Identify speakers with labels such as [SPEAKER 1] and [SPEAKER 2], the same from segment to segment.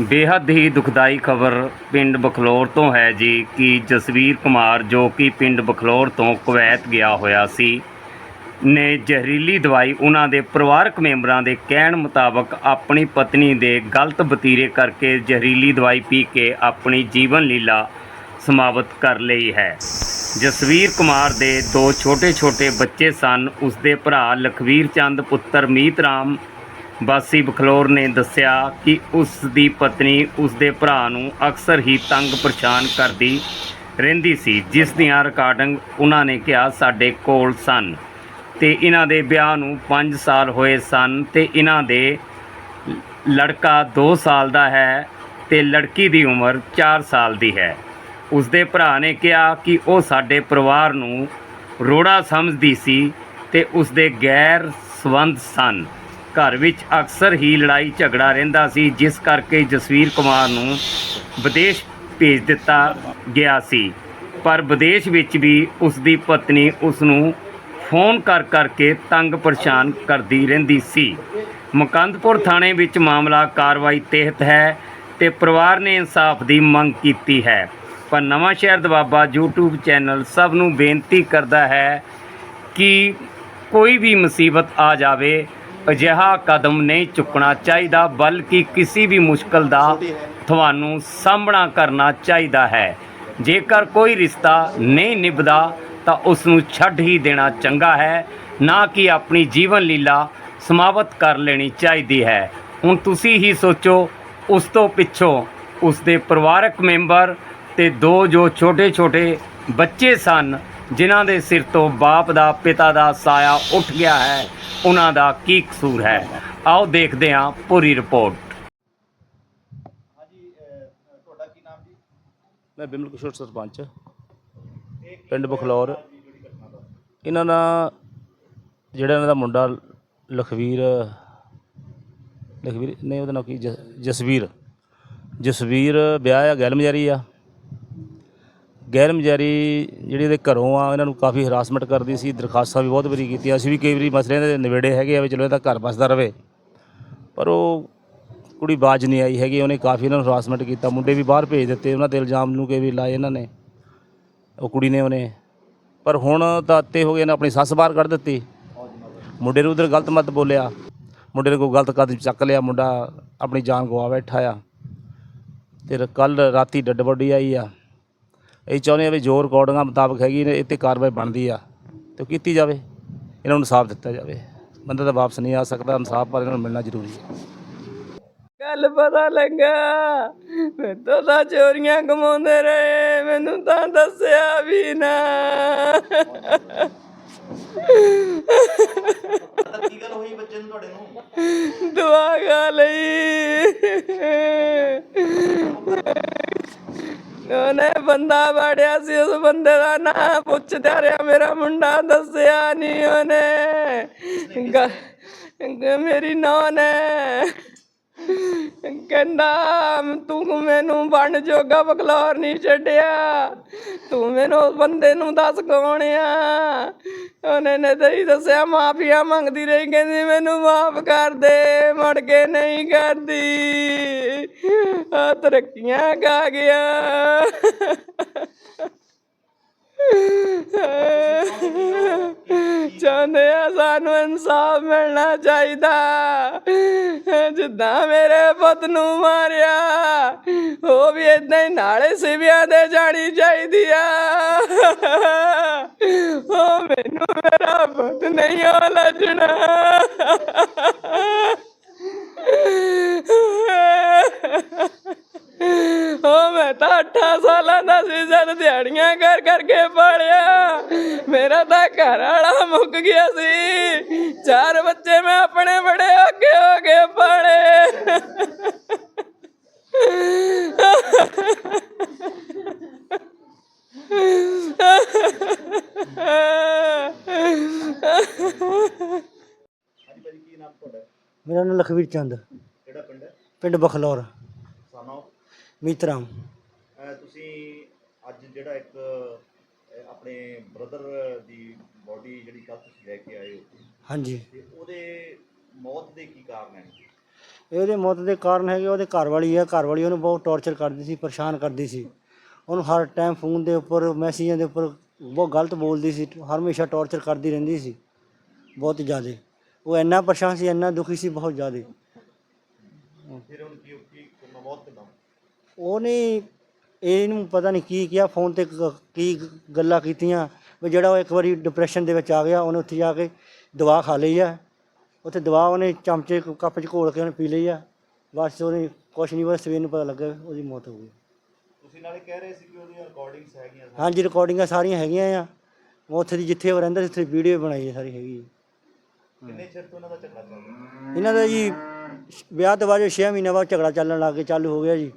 [SPEAKER 1] ਬੇਹੱਦ ਹੀ ਦੁਖਦਾਈ ਖਬਰ ਪਿੰਡ ਬਖਲੌਰ ਤੋਂ ਹੈ ਜੀ ਕਿ ਜਸਵੀਰ ਕੁਮਾਰ ਜੋ ਕਿ ਪਿੰਡ ਬਖਲੌਰ ਤੋਂ ਕੁਵੈਤ ਗਿਆ ਹੋਇਆ ਸੀ, ਨੇ ਜ਼ਹਿਰੀਲੀ ਦਵਾਈ ਉਹਨਾਂ ਦੇ ਪਰਿਵਾਰਕ ਮੈਂਬਰਾਂ ਦੇ ਕਹਿਣ ਮੁਤਾਬਕ ਆਪਣੀ ਪਤਨੀ ਦੇ ਗਲਤ ਬਤੀਰੇ ਕਰਕੇ ਜ਼ਹਿਰੀਲੀ ਦਵਾਈ ਪੀ ਕੇ ਆਪਣੀ ਜੀਵਨ ਲੀਲਾ ਸਮਾਪਤ ਕਰ ਲਈ ਹੈ। ਜਸਵੀਰ ਕੁਮਾਰ ਦੇ ਦੋ ਛੋਟੇ-ਛੋਟੇ ਬੱਚੇ ਸਨ, ਉਸਦੇ ਭਰਾ ਲਖਵੀਰ ਚੰਦ, ਪੁੱਤਰ ਮੀਤ ਰਾਮ ਵਾਸੀ ਬਖਲੌਰ ਨੇ ਦੱਸਿਆ ਕਿ ਉਸ ਦੀ ਪਤਨੀ ਉਸ ਦੇ ਭਰਾ ਨੂੰ ਅਕਸਰ ਹੀ ਤੰਗ ਪਰੇਸ਼ਾਨ ਕਰਦੀ ਰਹਿੰਦੀ ਸੀ, ਜਿਸ ਦੀਆਂ ਰਿਕਾਰਡਿੰਗ ਉਹਨਾਂ ਨੇ ਕਿਹਾ ਸਾਡੇ ਕੋਲ ਸਨ। ਤੇ ਇਹਨਾਂ ਦੇ ਵਿਆਹ ਨੂੰ 5 ਸਾਲ ਹੋਏ ਸਨ ਤੇ ਇਹਨਾਂ ਦੇ ਲੜਕਾ 2 ਸਾਲ ਦਾ ਹੈ ਤੇ ਲੜਕੀ ਦੀ ਉਮਰ 4 ਸਾਲ ਦੀ ਹੈ। ਉਸ ਦੇ ਭਰਾ ਨੇ ਕਿਹਾ ਕਿ ਉਹ ਸਾਡੇ ਪਰਿਵਾਰ ਨੂੰ ਰੋੜਾ ਸਮਝਦੀ ਸੀ ਤੇ ਉਸ ਦੇ ਗੈਰ ਸੰਬੰਧ ਸਨ। ਘਰ ਵਿੱਚ ਅਕਸਰ ਹੀ ਲੜਾਈ ਝਗੜਾ ਰਹਿੰਦਾ ਸੀ, ਜਿਸ ਕਰਕੇ ਜਸਵੀਰ ਕੁਮਾਰ ਨੂੰ ਵਿਦੇਸ਼ ਭੇਜ ਦਿੱਤਾ ਗਿਆ ਸੀ। ਪਰ ਵਿਦੇਸ਼ ਵਿੱਚ ਵੀ ਉਸ ਦੀ ਪਤਨੀ ਉਸ ਨੂੰ ਫੋਨ ਕਰ ਕਰਕੇ ਤੰਗ ਪਰੇਸ਼ਾਨ ਕਰਦੀ ਰਹਿੰਦੀ ਸੀ। ਮੁਕੰਦਪੁਰ ਥਾਣੇ ਵਿੱਚ ਮਾਮਲਾ ਕਾਰਵਾਈ ਤਹਿਤ ਹੈ ਤੇ ਪਰਿਵਾਰ ਨੇ ਇਨਸਾਫ ਦੀ ਮੰਗ ਕੀਤੀ ਹੈ। ਪਰ ਨਵਾਂ ਸ਼ਹਿਰ ਦਵਾਬਾ YouTube ਚੈਨਲ ਸਭ ਨੂੰ ਬੇਨਤੀ ਕਰਦਾ ਹੈ ਕਿ ਕੋਈ ਵੀ ਮੁਸੀਬਤ ਆ ਜਾਵੇ ਅਜਿਹਾ ਕਦਮ ਨਹੀਂ ਚੁੱਕਣਾ ਚਾਹੀਦਾ ਬਲਕਿ ਕਿਸੇ ਵੀ ਮੁਸ਼ਕਲ ਦਾ ਤੁਹਾਨੂੰ ਸਾਹਮਣਾ ਕਰਨਾ ਚਾਹੀਦਾ ਹੈ। ਜੇਕਰ ਕੋਈ ਰਿਸ਼ਤਾ ਨਹੀਂ ਨਿਭਦਾ ਤਾਂ ਉਸ ਨੂੰ ਛੱਡ ਹੀ ਦੇਣਾ ਚੰਗਾ ਹੈ। ਨਾ ਕਿ ਆਪਣੀ ਜੀਵਨ ਲੀਲਾ ਸਮਾਪਤ ਕਰ ਲੈਣੀ ਚਾਹੀਦੀ ਹੈ। ਹੁਣ ਤੁਸੀਂ ਹੀ ਸੋਚੋ ਉਸ ਤੋਂ ਪਿੱਛੋਂ ਉਸ ਦੇ ਪਰਿਵਾਰਕ ਮੈਂਬਰ ਤੇ ਦੋ ਜੋ ਛੋਟੇ-ਛੋਟੇ ਬੱਚੇ ਸਨ ਜਿਨ੍ਹਾਂ ਦੇ ਸਿਰ ਤੋਂ ਬਾਪ ਦਾ ਪਿਤਾ ਦਾ ਸਾਇਆ ਉੱਠ ਗਿਆ ਹੈ ਉਹਨਾਂ ਦਾ ਕੀ ਕਸੂਰ ਹੈ? ਆਓ ਦੇਖਦੇ ਹਾਂ ਪੂਰੀ ਰਿਪੋਰਟ।
[SPEAKER 2] ਹਾਂਜੀ ਅਹ, ਤੁਹਾਡਾ ਕੀ ਨਾਮ ਜੀ?
[SPEAKER 3] ਮੈਂ ਬਿਮਲ ਕਿਸ਼ੋਰ ਸਰਪੰਚ ਪਿੰਡ ਬਖਲੌਰ। ਇਹਨਾਂ ਦਾ ਜਿਹੜਾ ਇਹਨਾਂ ਦਾ ਮੁੰਡਾ ਲਖਵੀਰ ਲਖਵੀਰ ਨਹੀਂ ਉਹਦਾ ਨਾਮ ਕੀ? ਜਸ- ਜਸਵੀਰ। ਜਸਵੀਰ ਵਿਆਹ ਆ ਗੈਲ ਮਜਾਰੀ ਆ। ਗੈਰ ਮਜਾਰੀ ਜਿਹੜੀ ਇਹਦੇ ਘਰੋਂ ਆ, ਇਹਨਾਂ ਨੂੰ ਕਾਫੀ ਹਰਾਸਮੈਂਟ ਕਰਦੀ ਸੀ, ਦਰਖਾਸਤਾਂ ਵੀ ਬਹੁਤ ਵਾਰੀ ਕੀਤੀਆਂ। ਅਸੀਂ ਵੀ ਕਈ ਵਾਰੀ ਮਸਲਿਆਂ ਦੇ ਨਿਬੇੜੇ ਹੈਗੇ ਆ ਵੀ ਚਲੋ ਇਹਦਾ ਘਰ ਬਸਦਾ ਰਵੇ। ਪਰ ਉਹ ਕੁੜੀ ਬਾਜ ਨਹੀਂ ਆਈ ਹੈਗੀ, ਉਹਨੇ ਕਾਫੀ ਇਹਨਾਂ ਨੂੰ ਹਰਾਸਮੈਂਟ ਕੀਤਾ। ਮੁੰਡੇ ਵੀ ਬਾਹਰ ਭੇਜ ਦਿੱਤੇ, ਉਹਨਾਂ ਤੇ ਇਲਜ਼ਾਮ ਨੂੰ ਕਿ ਵੀ ਲਾਏ ਇਹਨਾਂ ਨੇ। ਉਹ ਕੁੜੀ ਨੇ ਉਹਨੇ। ਪਰ ਹੁਣ ਤਾਂ ਅੱਤੇ ਹੋ ਗਏ ਨੇ ਆਪਣੀ ਸੱਸ ਬਾਹਰ ਕੱਢ ਦਿੱਤੀ। ਮੁੰਡੇ ਨੂੰ ਉਧਰ ਗਲਤ ਮਤ ਬੋਲਿਆ। ਮੁੰਡੇ ਨੇ ਕੋਈ ਗਲਤ ਕਦਮ ਚੱਕ ਲਿਆ, ਮੁੰਡਾ ਆਪਣੀ ਜਾਨ ਗਵਾ ਬੈਠਾ ਆ। ਤੇ ਕੱਲ ਰਾਤੀ ਡੱਡ ਬੋਡੀ ਆਈ ਆ। ਇਹ ਚਾਹੁੰਦੇ ਆ ਵੀ ਜੋ ਰਿਕਾਰਡਿੰਗਾਂ ਮੁਤਾਬਕ ਹੈਗੀ ਨੇ ਇਹ 'ਤੇ ਕਾਰਵਾਈ ਬਣਦੀ ਆ ਤੇ ਉਹ ਕੀਤੀ ਜਾਵੇ ਇਹਨਾਂ ਨੂੰ ਇਨਸਾਫ ਦਿੱਤਾ ਜਾਵੇ। ਬੰਦਾ ਤਾਂ ਵਾਪਸ ਨਹੀਂ ਆ ਸਕਦਾ ਇਨਸਾਫ ਪਰ ਇਹਨਾਂ ਨੂੰ ਮਿਲਣਾ ਜ਼ਰੂਰੀ ਹੈ।
[SPEAKER 4] ਕੱਲ ਪਤਾ ਲੱਗਾ ਮੈਨੂੰ ਤਾਂ ਚੋਰੀਆਂ ਕਮਾਉਂਦੇ ਰਹੇ ਮੈਨੂੰ ਤਾਂ ਦੱਸਿਆ ਵੀ ਨਾ।
[SPEAKER 2] ਤਾਂ ਕੀ ਗੱਲ ਹੋਈ ਬੱਚੇ ਨੂੰ ਤੁਹਾਡੇ ਨੂੰ?
[SPEAKER 4] ਦੁਆ ਗਾ ਲਈ। ਉਹਨੇ ਬੰਦਾ ਵੜਿਆ ਸੀ ਉਸ ਬੰਦੇ ਦਾ ਨਾਂ ਪੁੱਛਦਾ ਰਿਹਾ ਮੇਰਾ ਮੁੰਡਾ ਦੱਸਿਆ ਨਹੀਂ ਉਹਨੇ। ਗ- ਗ- ਮੇਰੀ ਨੌਂ ਨੇ। ਕਹਿੰਦਾ, ਤੂੰ ਮੈਨੂੰ ਬਣ ਜੋਗਾ ਬਖਲੌਰ ਨਹੀਂ ਛੱਡਿਆ। ਤੂੰ ਮੈਨੂੰ ਉਸ ਬੰਦੇ ਨੂੰ ਦੱਸ ਕੌਣ ਆ? ਉਹਨੇ ਨੇ ਤੇ ਹੀ ਦੱਸਿਆ, ਮਾਫੀਆ ਮੰਗਦੀ ਰਹੀ, ਕਹਿੰਦੀ ਮੈਨੂੰ ਮਾਫ ਕਰ ਦੇ, ਮੁੜ ਕੇ ਨਹੀਂ ਕਰਦੀ। ਆ ਤਰੱਕੀਆਂ ਖਾ ਗਿਆ। ਚਾਹੁੰਦੇ ਆ ਸਾਨੂੰ ਇਨਸਾਫ ਮਿਲਣਾ ਚਾਹੀਦਾ। ਜਿੱਦਾਂ ਮੇਰੇ ਪੁੱਤ ਨੂੰ ਮਾਰਿਆ, ਉਹ ਵੀ ਇਦਾਂ ਹੀ ਨਾਲੇ ਸਿਵਿਆਂ ਦੇ ਜਾਣੀ ਚਾਹੀਦੀ ਆ। ਉਹ ਮੈਨੂੰ ਮੇਰਾ ਪੁੱਤ ਨਹੀਂ ਉਹ ਲੱਜਣਾ। ਉਹ ਮੈਂ ਤਾਂ 8 ਸਾਲਾਂ ਦਾ ਸੀ ਜਦ ਦਿਹਾੜੀਆਂ ਕਰ ਕਰਕੇ ਪਾਲਿਆ। ਮੇਰਾ ਤਾਂ ਘਰ ਵਾਲਾ ਮੁੱਕ ਗਿਆ ਸੀ। ਚਾਰ ਬੱਚੇ ਮੈਂ ਆਪਣੇ ਬੜੇ ਅੱਗੇ ਹੋ ਕੇ ਪਾਲੇ।
[SPEAKER 5] ਮੇਰਾ ਨਾਮ ਲਖਵੀਰ ਚੰਦ।
[SPEAKER 2] ਕਿਹੜਾ ਪਿੰਡ? ਹੈ
[SPEAKER 5] ਪਿੰਡ ਬਖਲੌਰ।
[SPEAKER 2] ਸਾਨੋ
[SPEAKER 5] ਮੀਤਰਾਮ।
[SPEAKER 2] ਇੱਕ ਆਪਣੇ ਬ੍ਰਦਰ ਦੀ ਬੋਡੀ ਜਿਹੜੀ ਕੱਲ ਤੁਸੀਂ ਲੈ ਕੇ ਆਏ ਹੋ।
[SPEAKER 5] ਹਾਂਜੀ।
[SPEAKER 2] ਤੇ ਉਹਦੇ ਮੌਤ ਦੇ ਕੀ ਕਾਰਨ ਹੈ?
[SPEAKER 5] ਇਹਦੇ ਮੌਤ ਦੇ ਕਾਰਨ ਹੈਗੇ ਉਹਦੇ ਘਰ ਵਾਲੀ ਹੈ। ਘਰ ਵਾਲੀ ਉਹਨੂੰ ਬਹੁਤ ਟੌਰਚਰ ਕਰਦੀ ਸੀ ਪਰੇਸ਼ਾਨ ਕਰਦੀ ਸੀ। ਉਹਨੂੰ ਹਰ ਟਾਈਮ ਫੋਨ ਦੇ ਉੱਪਰ ਮੈਸੇਜਾਂ ਦੇ ਉੱਪਰ ਬਹੁਤ ਗਲਤ ਬੋਲਦੀ ਸੀ ਹਮੇਸ਼ਾ ਟੌਰਚਰ ਕਰਦੀ ਰਹਿੰਦੀ ਸੀ। ਬਹੁਤ ਜ਼ਿਆਦਾ। ਉਹ ਇੰਨਾ ਪਰੇਸ਼ਾਨ ਸੀ ਇੰਨਾ ਦੁਖੀ ਸੀ ਬਹੁਤ ਜ਼ਿਆਦਾ।
[SPEAKER 2] ਫਿਰ ਹੁਣ ਕੀ ਕੀ ਮੌਤ ਕਿਦਾਂ
[SPEAKER 5] ਉਹਨੇ ਇਹਨੂੰ ਪਤਾ ਨਹੀਂ ਕੀ ਕਿਹਾ ਫੋਨ ਤੇ ਕ- ਕੀ ਗੱਲਾਂ ਕੀਤੀਆਂ ਵੀ ਜਿਹੜਾ ਉਹ ਇੱਕ ਵਾਰੀ ਡਿਪਰੈਸ਼ਨ ਦੇ ਵਿੱਚ ਆ ਗਿਆ ਉਹਨੇ ਉੱਥੇ ਜਾ ਕੇ ਦਵਾ ਖਾ ਲਈ ਆ। ਉੱਥੇ ਦਵਾ ਉਹਨੇ ਚਮਚੇ ਕ- ਕੱਪ 'ਚ ਘੋਲ ਕੇ ਉਹਨੇ ਪੀ ਲਈ ਆ। ਬਸ ਉਹਨੇ ਕੁਛ ਨਹੀਂ ਬਸ ਸਵੇਰ ਨੂੰ ਪਤਾ ਲੱਗਾ ਉਹਦੀ ਮੌਤ ਹੋ ਗਈ।
[SPEAKER 2] ਤੁਸੀਂ ਨਾਲੇ ਕਹਿ ਰਹੇ ਸੀ ਕਿ ਉਹਦੀਆਂ ਰਿਕਾਰਡਿੰਗਸ ਹੈਗੀਆਂ
[SPEAKER 5] ਹਾਂਜੀ ਰਿਕਾਰਡਿੰਗਾਂ ਸਾਰੀਆਂ ਹੈਗੀਆਂ ਆ। ਮੈਂ ਉੱਥੇ ਦੀ ਜਿੱਥੇ ਉਹ ਰਹਿੰਦਾ ਸੀ ਉੱਥੇ ਵੀਡੀਓ ਬਣਾਈ ਹੈ ਸਾਰੀ ਹੈਗੀ ਹੈ।
[SPEAKER 2] ਕਿੰਨੇ ਚਿਰ ਤੋਂ ਇਹਨਾਂ ਦਾ ਝਗੜਾ ਚੱਲ ਰਿਹਾ?
[SPEAKER 5] ਇਹਨਾਂ ਦਾ ਜੀ ਵਿਆਹ ਤੋਂ ਬਾਅਦ 6 ਮਹੀਨੇ ਬਾਅਦ ਝਗੜਾ ਚੱਲਣ ਲੱਗ ਗਿਆ ਚਾਲੂ ਹੋ ਗਿਆ ਜੀ।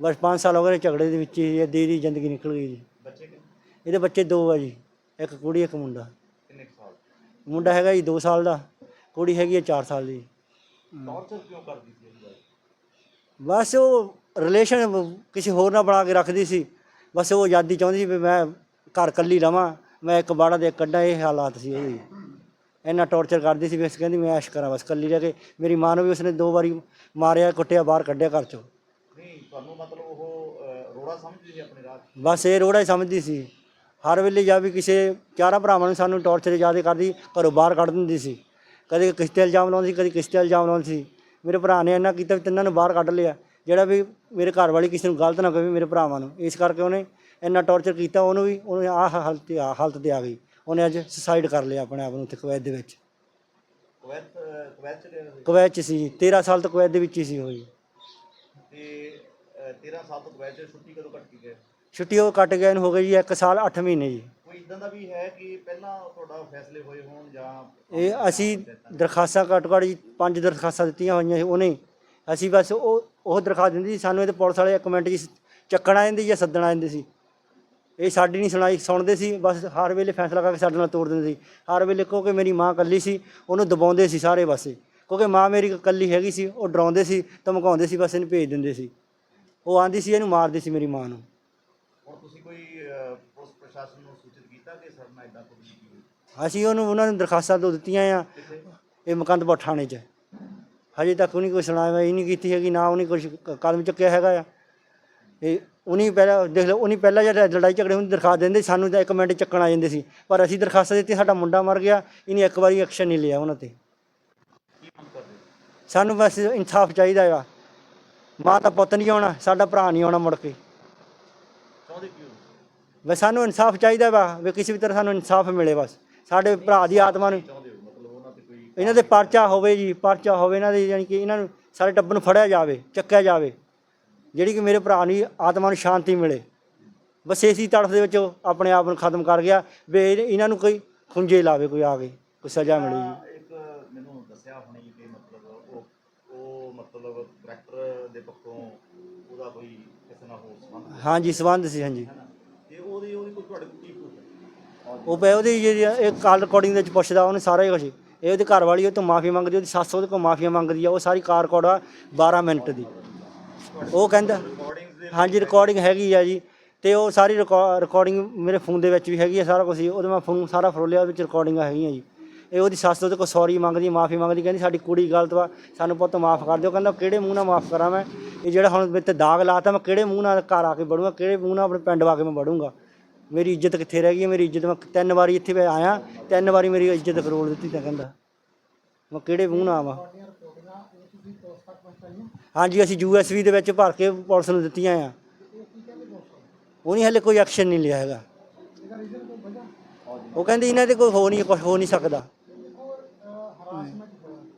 [SPEAKER 5] ਬਸ 5 ਸਾਲ ਹੋ ਗਏ ਝਗੜੇ ਦੇ ਵਿੱਚ ਹੀ ਇਹ ਦੀ ਜ਼ਿੰਦਗੀ ਨਿਕਲ ਗਈ ਜੀ।
[SPEAKER 2] ਬੱਚੇ ਕਿੰਨੇ?
[SPEAKER 5] ਇਹਦੇ ਬੱਚੇ ਦੋ ਆ ਜੀ ਇੱਕ ਕੁੜੀ ਇੱਕ ਮੁੰਡਾ।
[SPEAKER 2] ਕਿੰਨੇ ਕੁ ਸਾਲ?
[SPEAKER 5] ਮੁੰਡਾ ਹੈਗਾ ਜੀ 2 ਸਾਲ ਦਾ ਕੁੜੀ ਹੈਗੀ ਹੈ 4 ਸਾਲ ਦੀ।
[SPEAKER 2] ਟੌਰਚਰ ਕਿਉਂ ਕਰਦੀ ਸੀ ਇਹਦੀ wife?
[SPEAKER 5] ਬਸ ਉਹ ਰਿਲੇਸ਼ਨ ਕਿਸੇ ਹੋਰ ਨਾਲ ਬਣਾ ਕੇ ਰੱਖਦੀ ਸੀ। ਬਸ ਉਹ ਆਜ਼ਾਦੀ ਚਾਹੁੰਦੀ ਸੀ ਵੀ ਮੈਂ ਘਰ ਕੱਲੀ ਰਵਾਂ ਮੈਂ ਇੱਕ ਬਾੜਾ ਦੇ ਕੱਢਾਂ ਇਹ ਹਾਲਾਤ ਸੀ ਉਹਦੀ ਇੰਨਾ ਟੌਰਚਰ ਕਰਦੀ ਸੀ ਵੀ ਅਸੀਂ ਕਹਿੰਦੀ ਮੈਂ ਐਸ਼ ਕਰਾਂ ਬਸ ਕੱਲੀ ਰਹਿ ਕੇ। ਮੇਰੀ ਮਾਂ ਨੂੰ ਵੀ ਉਸਨੇ ਦੋ ਵਾਰੀ ਮਾਰਿਆ ਕੁੱਟਿਆ ਬਾਹਰ ਕੱਢਿਆ ਘਰ ਚੋਂ।
[SPEAKER 2] ਤੁਹਾਨੂੰ ਮਤਲਬ ਉਹ ਅਹ, ਰੋੜਾ ਸਮਝਦੀ ਸੀ ਆਪਣੇ ਰਾਤ?
[SPEAKER 5] ਬਸ ਇਹ ਰੋੜਾ ਹੀ ਸਮਝਦੀ ਸੀ। ਹਰ ਵੇਲੇ ਜਾਂ ਵੀ ਕਿਸੇ ਚਾਰਾਂ ਭਰਾਵਾਂ ਨੂੰ ਸਾਨੂੰ ਟੌਰਚਰ ਜ਼ਿਆਦਾ ਕਰਦੀ ਘਰੋਂ ਬਾਹਰ ਕੱਢ ਦਿੰਦੀ ਸੀ। ਕਦੇ ਕਿਸ ਤੇ ਇਲਜ਼ਾਮ ਲਾਉਂਦੀ ਸੀ ਕਦੇ ਕਿਸ ਤੇ ਇਲਜ਼ਾਮ ਲਾਉਂਦੀ ਸੀ। ਮੇਰੇ ਭਰਾ ਨੇ ਇੰਨਾ ਕੀਤਾ ਵੀ ਤਿੰਨਾਂ ਨੂੰ ਬਾਹਰ ਕੱਢ ਲਿਆ। ਜਿਹੜਾ ਵੀ ਮੇਰੇ ਘਰ ਵਾਲੀ ਕਿਸੇ ਨੂੰ ਗਲਤ ਨਾ ਕਹੇ ਮੇਰੇ ਭਰਾਵਾਂ ਨੂੰ। ਇਸ ਕਰਕੇ ਉਹਨੇ ਇੰਨਾ ਟੌਰਚਰ ਕੀਤਾ ਉਹਨੂੰ ਵੀ ਉਹਨੇ ਆਹ ਹਾਲਤ ਤੇ ਆਹ ਹਾਲਤ ਤੇ ਆ ਗਈ। ਉਹਨੇ ਅੱਜ ਸੁਸਾਈਡ ਕਰ ਲਿਆ ਆਪਣੇ ਆਪ ਨੂੰ ਉੱਥੇ ਕੁਵੈਤ ਦੇ ਵਿੱਚ।
[SPEAKER 2] ਕੁਵੈਤ ਅਹ, ਕੁਵੈਤ ਚ ਰਿਹਾ ਸੀ?
[SPEAKER 5] ਕੁਵੈਤ 'ਚ ਸੀ 13 ਸਾਲ ਤੋਂ ਕੁਵੈਤ ਦੇ ਵਿੱਚ ਹੀ ਸੀ ਹੋਈ
[SPEAKER 2] ਤੇ 13 ਸਾਲ ਤੋਂ ਕੁਵੈਤ ਚ ਛੁੱਟੀ ਕਦੋਂ ਕੱਟ ਕੇ ਗਏ
[SPEAKER 5] ਛੁੱਟੀ ਉਹ ਕੱਟ ਗਿਆ ਇਹਨੂੰ ਹੋ ਗਈ ਜੀ 1 ਸਾਲ 8 ਮਹੀਨੇ ਜੀ।
[SPEAKER 2] ਕੋਈ ਇਦਾਂ ਦਾ ਵੀ ਹੈ ਕਿ ਪਹਿਲਾਂ ਤੁਹਾਡਾ ਫੈਸਲੇ ਹੋਏ ਹੋਣ ਜਾਂ
[SPEAKER 5] ਇਹ ਅਸੀਂ ਦਰਖਾਸਤਾਂ ਘੱਟੋ ਘੱਟ ਜੀ ਪੰਜ ਦਰਖਾਸਤਾਂ ਦਿੱਤੀਆਂ ਹੋਈਆਂ ਸੀ ਉਹਨੇ। ਅਸੀਂ ਬਸ ਉਹ ਉਹ ਦਰਖਾਸਤ ਦਿੰਦੀ ਸੀ ਸਾਨੂੰ ਇਹਦੇ ਪੁਲਿਸ ਵਾਲੇ ਇੱਕ ਮਿੰਟ ਜੀ ਚੱਕਣਾ ਜਾਂਦੇ ਜਾਂ ਸੱਦਣਾ ਜਾਂਦੇ ਸੀ। ਇਹ ਸਾਡੀ ਨਹੀਂ ਸੁਣਾਈ ਸੁਣਦੇ ਸੀ ਬਸ ਹਰ ਵੇਲੇ ਫੈਸਲਾ ਕਰਕੇ ਸਾਡੇ ਨਾਲ ਤੋੜ ਦਿੰਦੇ ਸੀ। ਹਰ ਵੇਲੇ ਕਿਉਂਕਿ ਮੇਰੀ ਮਾਂ ਇਕੱਲੀ ਸੀ ਉਹਨੂੰ ਦਬਾਉਂਦੇ ਸੀ ਸਾਰੇ ਪਾਸੇ। ਕਿਉਂਕਿ ਮਾਂ ਮੇਰੀ ਇਕੱਲੀ ਹੈਗੀ ਸੀ ਉਹ ਡਰਾਉਂਦੇ ਸੀ ਧਮਕਾਉਂਦੇ ਸੀ ਬਸ ਇਹਨੂੰ ਭੇਜ ਦਿੰਦੇ ਸੀ। ਉਹ ਆਂਦੀ ਸੀ ਇਹਨੂੰ ਮਾਰਦੀ ਸੀ ਮੇਰੀ ਮਾਂ ਨੂੰ।
[SPEAKER 2] ਹੁਣ ਤੁਸੀਂ ਕੋਈ ਅਹ, ਪੁਲਿਸ ਪ੍ਰਸ਼ਾਸਨ ਨੂੰ ਸੂਚਿਤ ਕੀਤਾ ਕਿ ਸਰ ਨਾਲ ਇਦਾਂ ਕੁਝ ਨਹੀਂ
[SPEAKER 5] ਅਸੀਂ ਉਹਨੂੰ ਉਹਨਾਂ ਨੂੰ ਦਰਖਾਸਤਾਂ ਤੋਂ ਦਿੱਤੀਆਂ ਆ ਇਹ ਮੁਕੰਦਪੁਰ ਥਾਣੇ 'ਚ। ਹਜੇ ਤੱਕ ਉਹਨੇ ਕੋਈ ਸੁਣਾਇਆ ਨਹੀਂ ਕੀਤੀ ਹੈਗੀ ਨਾ ਉਹਨੇ ਕੁਝ ਕਦਮ ਚੁੱਕਿਆ ਹੈਗਾ ਆ। ਇਹ ਉਹਨੇ ਪਹਿਲਾਂ ਦੇਖ ਲਓ ਉਹਨੇ ਪਹਿਲਾਂ ਜਿਹੜਾ ਲੜਾਈ ਝਗੜੇ ਹੁੰਦੀ ਦਰਖਾਸਤ ਦਿੰਦੇ ਸਾਨੂੰ ਤਾਂ ਇੱਕ ਮਿੰਟ 'ਚ ਚੱਕਣ ਆ ਜਾਂਦੇ ਸੀ। ਪਰ ਅਸੀਂ ਦਰਖਾਸਤ ਦਿੱਤੀ ਸਾਡਾ ਮੁੰਡਾ ਮਰ ਗਿਆ ਇਹਨੇ ਇੱਕ ਵਾਰੀ ਐਕਸ਼ਨ ਨਹੀਂ ਲਿਆ ਉਹਨਾਂ ਤੇ।
[SPEAKER 2] ਕੀ ਮੰਗ ਕਰਦੇ ਹੋ?
[SPEAKER 5] ਸਾਨੂੰ ਬਸ ਇਨਸਾਫ ਚਾਹੀਦਾ ਹੈਗਾ। ਮਾਂ ਦਾ ਪੁੱਤ ਨਹੀਂ ਆਉਣਾ ਸਾਡਾ ਭਰਾ ਨਹੀਂ ਆਉਣਾ ਮੁੜ ਕੇ।
[SPEAKER 2] ਚਾਹੁੰਦੇ
[SPEAKER 5] ਬਸ ਸਾਨੂੰ ਇਨਸਾਫ ਚਾਹੀਦਾ ਵਾ ਵੀ ਕਿਸੇ ਵੀ ਤਰ੍ਹਾਂ ਸਾਨੂੰ ਇਨਸਾਫ ਮਿਲੇ ਬਸ। ਸਾਡੇ ਭਰਾ ਦੀ ਆਤਮਾ ਨੂੰ
[SPEAKER 2] ਚਾਹੁੰਦੇ ਹੋ? ਮਤਲਬ ਉਹਨਾਂ ਤੇ ਕੋਈ
[SPEAKER 5] ਇਹਨਾਂ ਦੇ ਪਰਚਾ ਹੋਵੇ ਜੀ ਪਰਚਾ ਹੋਵੇ ਇਹਨਾਂ ਦੇ ਯਾਨੀ ਕਿ ਇਹਨਾਂ ਨੂੰ ਸਾਰੇ ਟੱਬਰ ਨੂੰ ਫੜਿਆ ਜਾਵੇ ਚੱਕਿਆ ਜਾਵੇ। ਜਿਹੜੀ ਕਿ ਮੇਰੇ ਭਰਾ ਨੂੰ ਆਤਮਾ ਨੂੰ ਸ਼ਾਂਤੀ ਮਿਲੇ। ਬਸ ਇਸੀ ਤੜਫ ਦੇ ਵਿੱਚ ਉਹ ਆਪਣੇ ਆਪ ਨੂੰ ਖਤਮ ਕਰ ਗਿਆ ਵੀ ਇਹ- ਇਹਨਾਂ ਨੂੰ ਕੋਈ ਖੁੰਝੇ ਲਾਵੇ ਕੋਈ ਆ ਕੇ ਕੋਈ ਸਜ਼ਾ ਮਿਲੇ ਜੀ
[SPEAKER 2] ਇੱਕ ਮੈਨੂੰ ਦੱਸਿਆ ਹੁਣੇ ਕਿ ਮਤਲਬ ਉਹ ਉਹ ਮਤਲਬ ਕਰੈਕਟਰ ਦੇ ਪੱਖੋਂ ਉਹਦਾ ਕੋਈ ਕਿਸੇ ਨਾਲ ਹੋਰ ਸੰਬੰਧ
[SPEAKER 5] ਹਾਂਜੀ ਸਬੰਧ ਸੀ ਹਾਂਜੀ।
[SPEAKER 2] ਨਾ? ਤੇ ਉਹਦੀ ਉਹਦੀ ਕੋਈ ਤੁਹਾਡੇ ਕੋਲ ਕੀ proof ਹੈ?
[SPEAKER 5] ਉਹ ਪਏ ਉਹਦੀ ਜਿਹੜੀ ਇਹ ਕਾਲ ਰਿਕਾਰਡਿੰਗ ਦੇ ਵਿੱਚ ਪੁੱਛਦਾ ਉਹਨੇ ਸਾਰਾ ਹੀ ਕੁਛ। ਇਹ ਉਹਦੇ ਘਰ ਵਾਲੀ ਉਹ ਤੋਂ ਮਾਫੀ ਮੰਗਦੀ ਉਹਦੀ ਸੱਸ ਉਹਦੇ ਕੋਲ ਮਾਫੀਆਂ ਮੰਗਦੀ ਆ ਉਹ ਸਾਰੀ ਕਾਰ ਰਿਕਾਰਡ ਆ 12 ਮਿੰਟ ਦੀ। ਉਹ ਕਹਿੰਦਾ
[SPEAKER 2] ਰਿਕਾਰਡਿੰਗਸ ਦੇ
[SPEAKER 5] ਹਾਂਜੀ ਰਿਕਾਰਡਿੰਗ ਹੈਗੀ ਆ ਜੀ। ਤੇ ਉਹ ਸਾਰੀ ਰਿਕਾਰਡਿੰਗ ਮੇਰੇ ਫੋਨ ਦੇ ਵਿੱਚ ਵੀ ਹੈਗੀ ਆ ਸਾਰਾ ਕੁਝ ਉਹਦੇ ਮੈਂ ਫੋਨ ਸਾਰਾ ਫਰੋਲਿਆ ਉਹਦੇ ਵਿੱਚ ਰਿਕਾਰਡਿੰਗਾਂ ਹੈਗੀਆਂ ਜੀ। ਇਹ ਉਹਦੀ ਸੱਸ ਉਹਦੇ ਕੋਲ ਸੌਰੀ ਮੰਗਦੀ, ਮਾਫੀ ਮੰਗਦੀ, ਕਹਿੰਦੀ ਸਾਡੀ ਕੁੜੀ ਗਲਤ ਵਾ, ਸਾਨੂੰ ਪੁੱਤ ਮਾਫ ਕਰ ਦਿਓ। ਕਹਿੰਦਾ ਕਿਹੜੇ ਮੂੰਹ ਨਾਲ ਮਾਫ ਕਰਾਂ ਮੈਂ? ਇਹ ਜਿਹੜਾ ਹੁਣ ਮੇਰੇ ਤੇ ਦਾਗ ਲਾਤਾ, ਮੈਂ ਕਿਹੜੇ ਮੂੰਹ ਨਾਲ ਘਰ ਆ ਕੇ ਵੜੂੰਗਾ? ਕਿਹੜੇ ਮੂੰਹ ਨਾਲ ਆਪਣੇ ਪਿੰਡ ਆ ਕੇ ਮੈਂ ਵੜੂੰਗਾ? ਮੇਰੀ ਇੱਜ਼ਤ ਕਿੱਥੇ ਰਹਿ ਗਈ ਹੈ? ਮੇਰੀ ਇੱਜ਼ਤ ਮੈਂ ਤਿੰਨ ਵਾਰੀ ਇੱਥੇ ਮੈਂ ਆਇਆ, ਤਿੰਨ ਵਾਰੀ ਮੇਰੀ ਇੱਜ਼ਤ ਫਰੋਲ ਦਿੱਤੀ ਤਾਂ ਕਹਿੰਦਾ। ਮੈਂ ਕਿਹੜੇ ਮੂੰਹ ਨਾਲ ਆਵਾਂ? ਹਾਂਜੀ, ਅਸੀਂ ਯੂਐਸਵੀ ਦੇ ਵਿੱਚ ਭਰ ਕੇ ਪੁਲਿਸ ਨੂੰ ਦਿੱਤੀਆਂ ਆ। ਉਹਨੇ ਹਲੇ ਕੋਈ ਐਕਸ਼ਨ ਨਹੀਂ ਲਿਆ ਹੈਗਾ। ਉਹ ਕਹਿੰਦੇ ਇਹਨਾਂ ਤੇ ਕੋਈ ਹੋ ਨਹੀਂ ਕੁਝ ਹੋ ਨਹੀਂ ਸਕਦਾ।